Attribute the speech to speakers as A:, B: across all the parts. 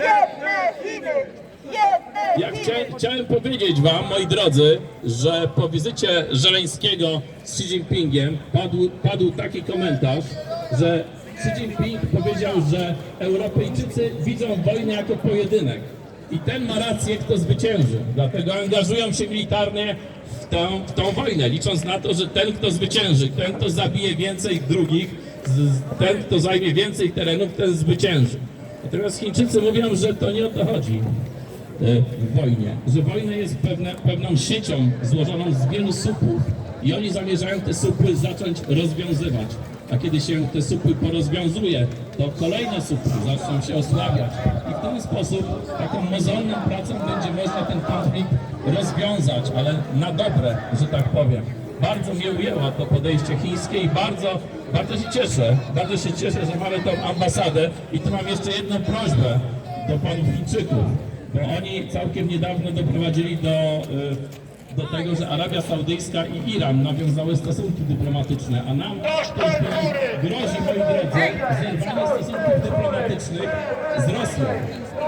A: Jedne Chiny! Jedne
B: Ja
A: Chiny!
B: chciałem, chciałem powiedzieć Wam, moi drodzy, że po wizycie Żeleńskiego z Xi Jinpingiem padł, padł taki komentarz, że Xi Jinping powiedział, że Europejczycy widzą wojnę jako pojedynek. I ten ma rację, kto zwycięży. Dlatego angażują się militarnie w tą, w tą wojnę, licząc na to, że ten, kto zwycięży, ten, kto zabije więcej drugich, z- ten, kto zajmie więcej terenów, ten zwycięży. Natomiast Chińczycy mówią, że to nie o to chodzi e, w wojnie, że wojna jest pewne, pewną siecią złożoną z wielu supów i oni zamierzają te supy zacząć rozwiązywać. A kiedy się te supy porozwiązuje, to kolejne supy zaczną się osłabiać. I w ten sposób taką mozolną pracą będzie można ten konflikt rozwiązać, ale na dobre, że tak powiem. Bardzo mnie ujęło to podejście chińskie i bardzo, bardzo się cieszę, bardzo się cieszę, że mamy tą ambasadę i tu mam jeszcze jedną prośbę do panów Chińczyków bo oni całkiem niedawno doprowadzili do, y, do tego, że Arabia Saudyjska i Iran nawiązały stosunki dyplomatyczne, a nam grozi, moi drodzy, zerwanie stosunków dyplomatycznych z Rosją.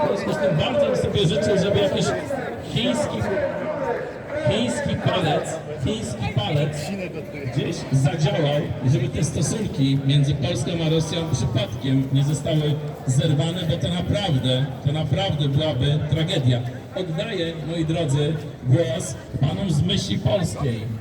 B: W związku z tym bardzo bym sobie życzył, żeby jakiś chiński palec, chiński palec gdzieś zadziałał żeby te stosunki między Polską a Rosją przypadkiem nie zostały zerwane, bo to naprawdę, to naprawdę byłaby tragedia. Oddaję, moi drodzy, głos panom z myśli polskiej.